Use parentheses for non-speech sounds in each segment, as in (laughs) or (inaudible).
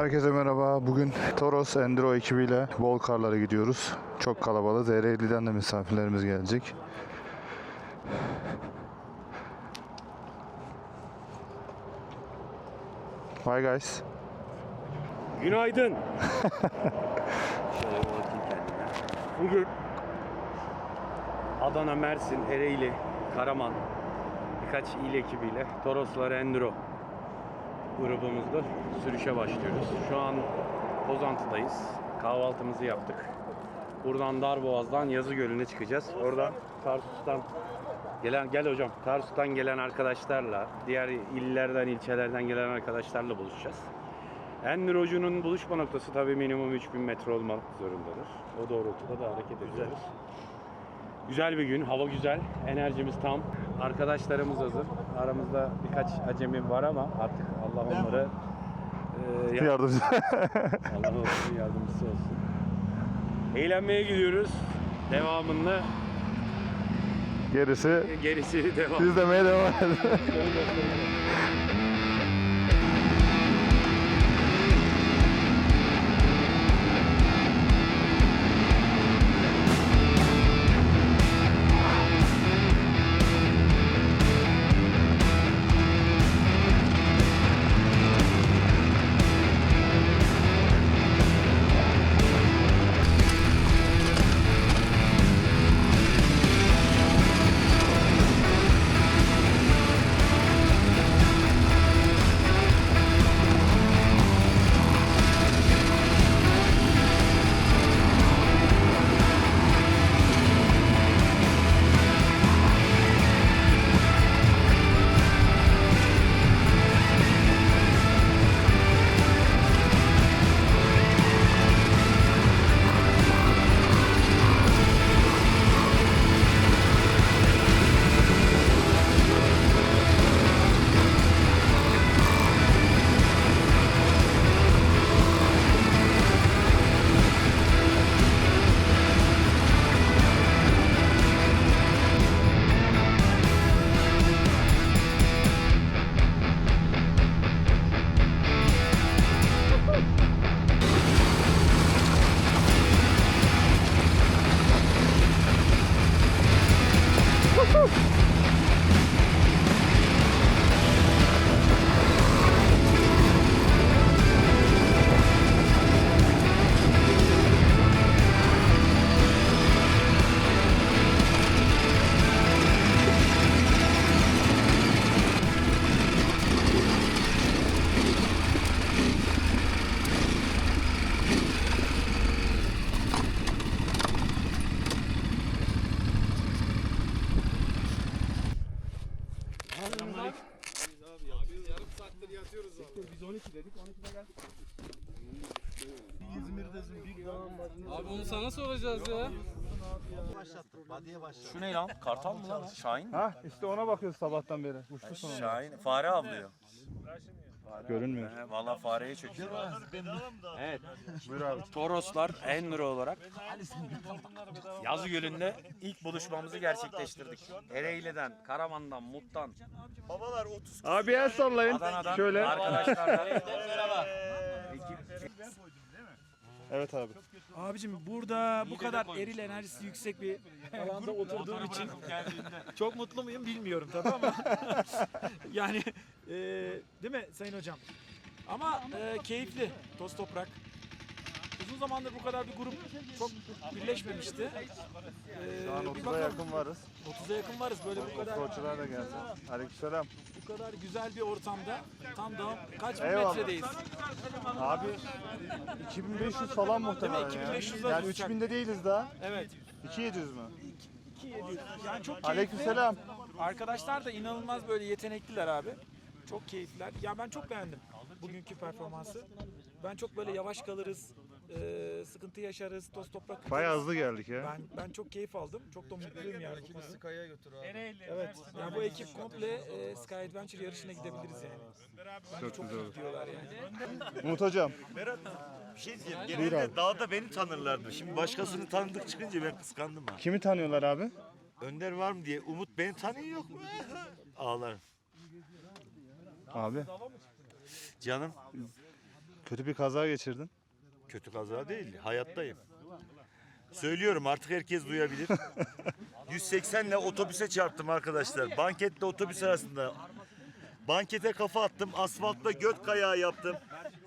Herkese merhaba. Bugün Toros Enduro ekibiyle bol karlara gidiyoruz. Çok kalabalık. Ereğli'den de misafirlerimiz gelecek. Bye guys. Günaydın. Bugün Adana, Mersin, Ereğli, Karaman birkaç il ekibiyle Toroslar Enduro grubumuzda sürüşe başlıyoruz. Şu an Pozantı'dayız. Kahvaltımızı yaptık. Buradan Darboğaz'dan Yazı Gölü'ne çıkacağız. Oradan Tarsus'tan gelen gel hocam Tarsus'tan gelen arkadaşlarla, diğer illerden, ilçelerden gelen arkadaşlarla buluşacağız. Enduro'cunun buluşma noktası tabii minimum 3000 metre olmak zorundadır. O doğrultuda da hareket ediyoruz. Güzel bir gün, hava güzel, enerjimiz tam. Arkadaşlarımız hazır. Aramızda birkaç acemi var ama artık Allah onları e, ya- Yardımcı. (laughs) Allah onların yardımcısı olsun. Eğlenmeye gidiyoruz. Devamında Gerisi gerisi devam. izlemeye devam (laughs) edin. (laughs) Abi onu sana soracağız ya. Şu ne lan? Kartal mı lan? Şahin? ha işte ona bakıyoruz sabahtan beri. Uçtu sonra. Şahin. Fare avlıyor. Görünmüyor. He, Vallahi fareye çöküyor. Evet. Toroslar Enduro olarak Yazı Gölü'nde ilk buluşmamızı gerçekleştirdik. Ereğli'den, Karaman'dan, Mut'tan, Abi el sallayın. Adana'dan Şöyle. arkadaşlarla Evet abi. Abicim burada bu kadar eril enerjisi yüksek bir (laughs) alanda oturduğum için (laughs) çok mutlu muyum bilmiyorum tabii ama (laughs) yani e, değil mi Sayın Hocam? Ama e, keyifli toz toprak. Zamandır bu kadar bir grup çok birleşmemişti. E, Şu an bir 30'a bakalım. yakın varız. 30'a yakın varız böyle bu kadar Koçlar da gelsin. Aleykümselam. bu kadar güzel bir ortamda tam da kaç bin Eyvallah. metredeyiz? Abi 2500 falan muhtemelen Değil mi? 2500 ya. var Yani uçak. 3000'de değiliz daha. Evet. 2700 mü? 2700. Yani çok keyifli. Aleykümselam. Arkadaşlar da inanılmaz böyle yetenekliler abi. Çok keyifler. Ya ben çok beğendim bugünkü performansı. Ben çok böyle yavaş kalırız, e, sıkıntı yaşarız, toz toprak. Bayağı hızlı geldik ya. Ben ben çok keyif aldım. Çok da mutluyum yani. Evet. Yani bu ekip komple e, Sky Adventure yarışına gidebiliriz yani. Çok güzel oldu. Diyorlar yani. Umut hocam. Bir şey diyeceğim. Genelde dağda beni tanırlardı. Şimdi başkasını tanıdık çıkınca ben kıskandım ha. Kimi tanıyorlar abi? Önder var mı diye. Umut beni tanıyor yok mu? Ağlar. Abi Canım Kötü bir kaza geçirdin. Kötü kaza değil, hayattayım. Söylüyorum artık herkes duyabilir. (laughs) 180 ile otobüse çarptım arkadaşlar. Banketle otobüs arasında. Bankete kafa attım. Asfaltta göt kayağı yaptım.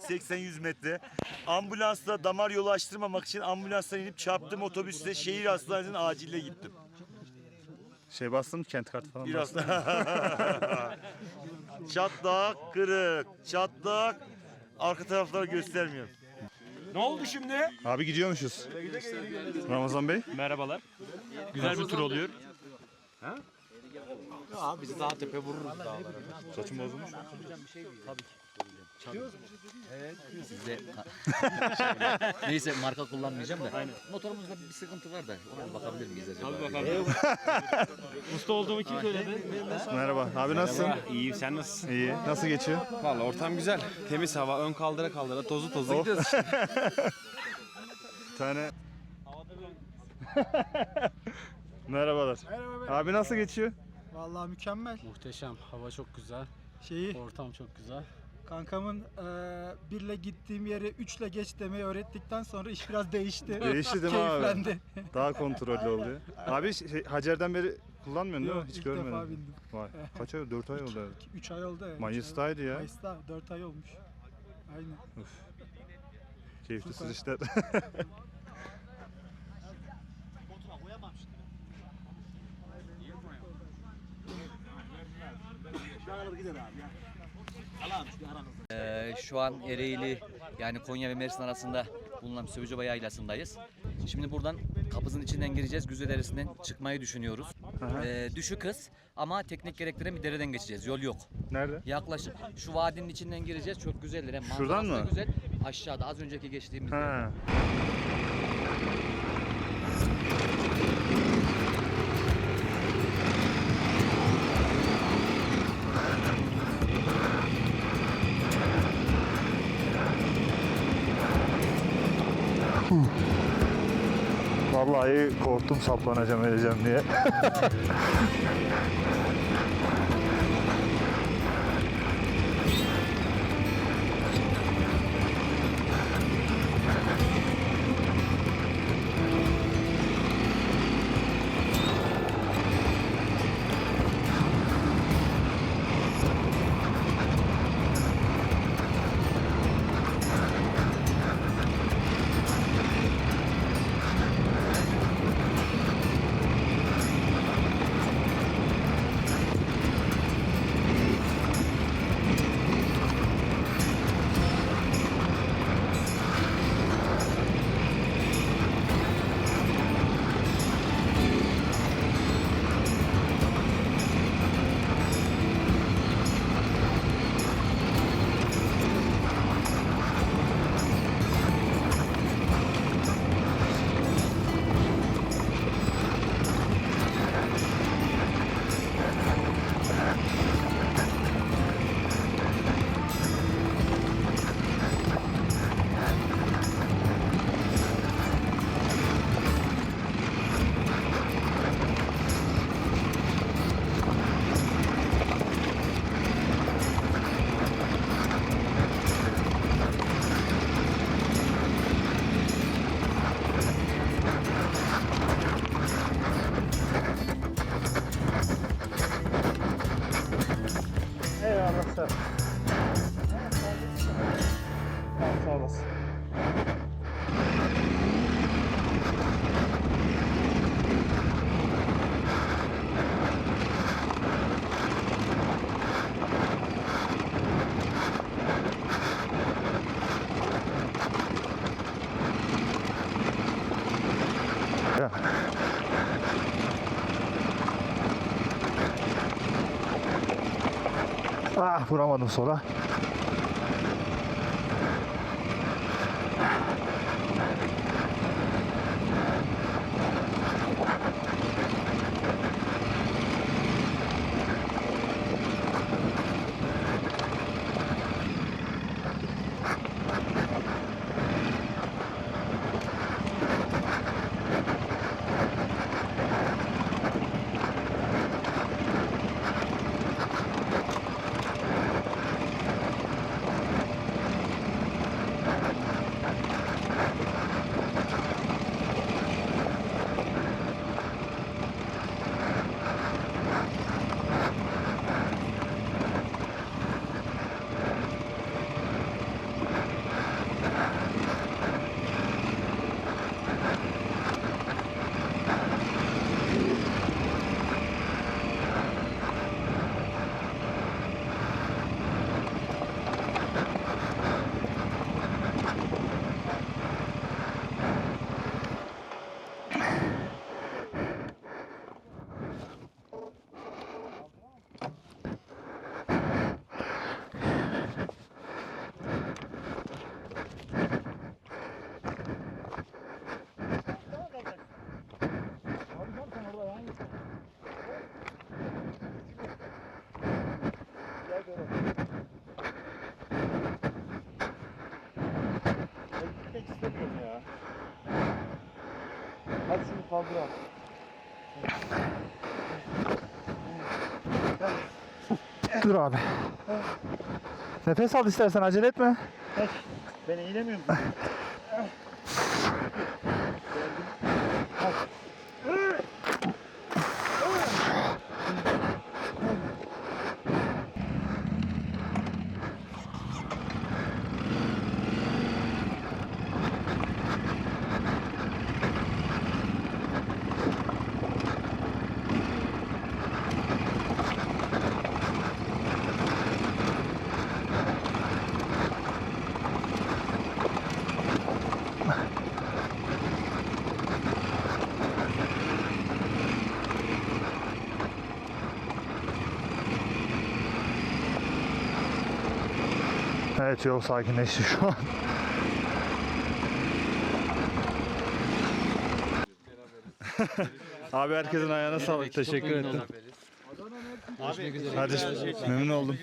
80-100 metre. Ambulansla damar yolu açtırmamak için ambulanstan inip çarptım otobüste şehir hastanesine acille gittim. Şey bastın mı kent kartı falan? Biraz (laughs) çatlak kırık, çatlak arka tarafları göstermiyor. Ne oldu şimdi? Abi gidiyormuşuz. Ramazan Bey. Merhabalar. Güzel bir tur oluyor. Saçım bozulmuş. Size (laughs) neyse marka kullanmayacağım da. Motorumuzda bir sıkıntı var da ona bakabilir miyiz acaba? Tabii bakalım. (laughs) Usta olduğumu kim söyledi? Merhaba. Abi nasılsın? İyiyim sen nasılsın? İyi. Nasıl geçiyor? Vallahi ortam güzel. Temiz hava, ön kaldıra kaldıra, tozu tozu gidiyoruz işte. Bir (laughs) tane. Merhabalar. Abi nasıl geçiyor? Vallahi mükemmel. Muhteşem. Hava çok güzel. Şeyi Ortam çok güzel. Kankamın eee birle gittiğim yere üçle geç demeyi öğrettikten sonra iş biraz değişti. Değişti değil mi abi? Keyiflendi. Daha kontrollü oluyor. Abi şey, Hacer'den beri kullanmıyorsun değil mi? Yok, Hiç ilk görmedim. defa bindim. Vay. Kaç ay? 4 ay oldu herhalde. 3 ay oldu. evet. Mayıs'taydı ya. Mayıs'ta 4 ay olmuş. Aynen. Keyifli Süper. sürüşler. (laughs) (laughs) Ee, şu an Ereğli yani Konya ve Mersin arasında bulunan Sövüceba Yaylası'ndayız. Şimdi buradan kapızın içinden gireceğiz. Güzel Deresi'nden çıkmayı düşünüyoruz. Ee, düşük hız ama teknik gerektiren bir dereden geçeceğiz. Yol yok. Nerede? Yaklaşık şu vadinin içinden gireceğiz. Çok güzeller. Hem Şuradan manzarası da mı? Güzel. Aşağıda az önceki geçtiğimiz yer. Ha. Vallahi korktum saplanacağım edeceğim diye. (laughs) Ah vuramadım sola. Dur abi. Nefes al istersen acele etme. Ben eğilemiyorum. Evet yol sakinleşti şu an. (laughs) Abi herkesin ayağına sağlık. Teşekkür ederim. Kardeşim memnun oldum.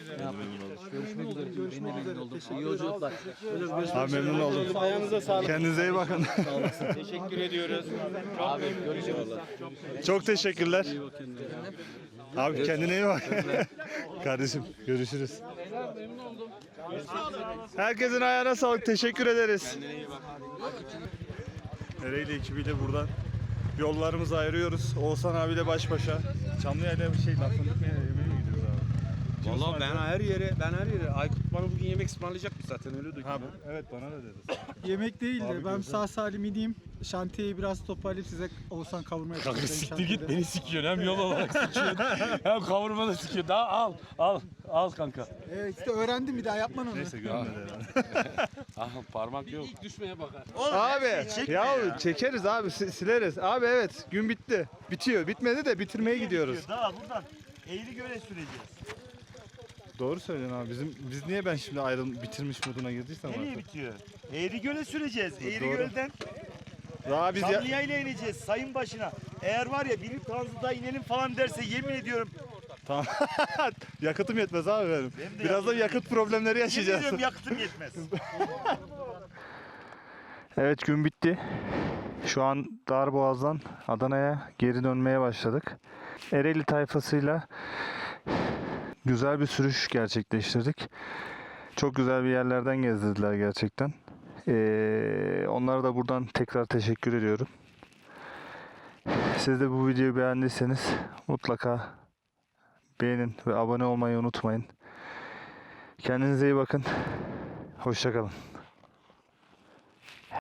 Görüşmek üzere. Memnun oldum. İyi yolculuklar. Abi memnun oldum. Kendinize iyi bakın. (laughs) Teşekkür ediyoruz. Abi görüşürüz. Çok teşekkürler. Abi kendine iyi bak. (laughs) Kardeşim görüşürüz. Herkesin ayağına sağlık. Teşekkür ederiz. Ereğli ekibiyle buradan yollarımızı ayırıyoruz. Oğuzhan abiyle baş başa. Çamlıya'yla bir şey lafını etmeye mi gidiyoruz abi? Valla ben her yere, ben her yere. Aykut bana bugün yemek ısmarlayacakmış zaten öyle duydum. Ha, evet bana da dedi. (laughs) Yemek değil Abi de ben güzel. sağ salim ineyim. Şantiyeyi biraz toparlayıp size Oğuzhan kavurmaya Kanka çalışacağım siktir git beni sikiyorsun hem yol olarak sikiyorsun (laughs) hem kavurma da sikiyorsun. Daha al al al kanka. Evet işte öğrendim bir daha yapman onu. Neyse görmedi (laughs) Ah parmak yok. Abi ya çekeriz abi si- sileriz. Abi evet gün bitti. Bitiyor. Bitmedi de bitirmeye gidiyoruz. Daha buradan eğri göle süreceğiz. Doğru söylüyorsun abi. Bizim biz niye ben şimdi ayrıl bitirmiş moduna girdiysem Nereye artık. bitiyor? Eğri göle süreceğiz. Eğri Doğru. gölden Daha biz ya... Çamlıya ile ineceğiz sayın başına. Eğer var ya biri Tanrı'da inelim falan derse yemin ediyorum. Tamam. (laughs) Yakıtım yetmez abi benim. Benim de Birazdan yakıtım yakıt problemleri Yemin yaşayacağız. ediyorum yakıtım yetmez. (laughs) Evet gün bitti. Şu an Darboğaz'dan Adana'ya geri dönmeye başladık. Ereğli tayfasıyla güzel bir sürüş gerçekleştirdik. Çok güzel bir yerlerden gezdirdiler gerçekten. Ee, onlara da buradan tekrar teşekkür ediyorum. Siz de bu videoyu beğendiyseniz mutlaka beğenin ve abone olmayı unutmayın. Kendinize iyi bakın. Hoşçakalın.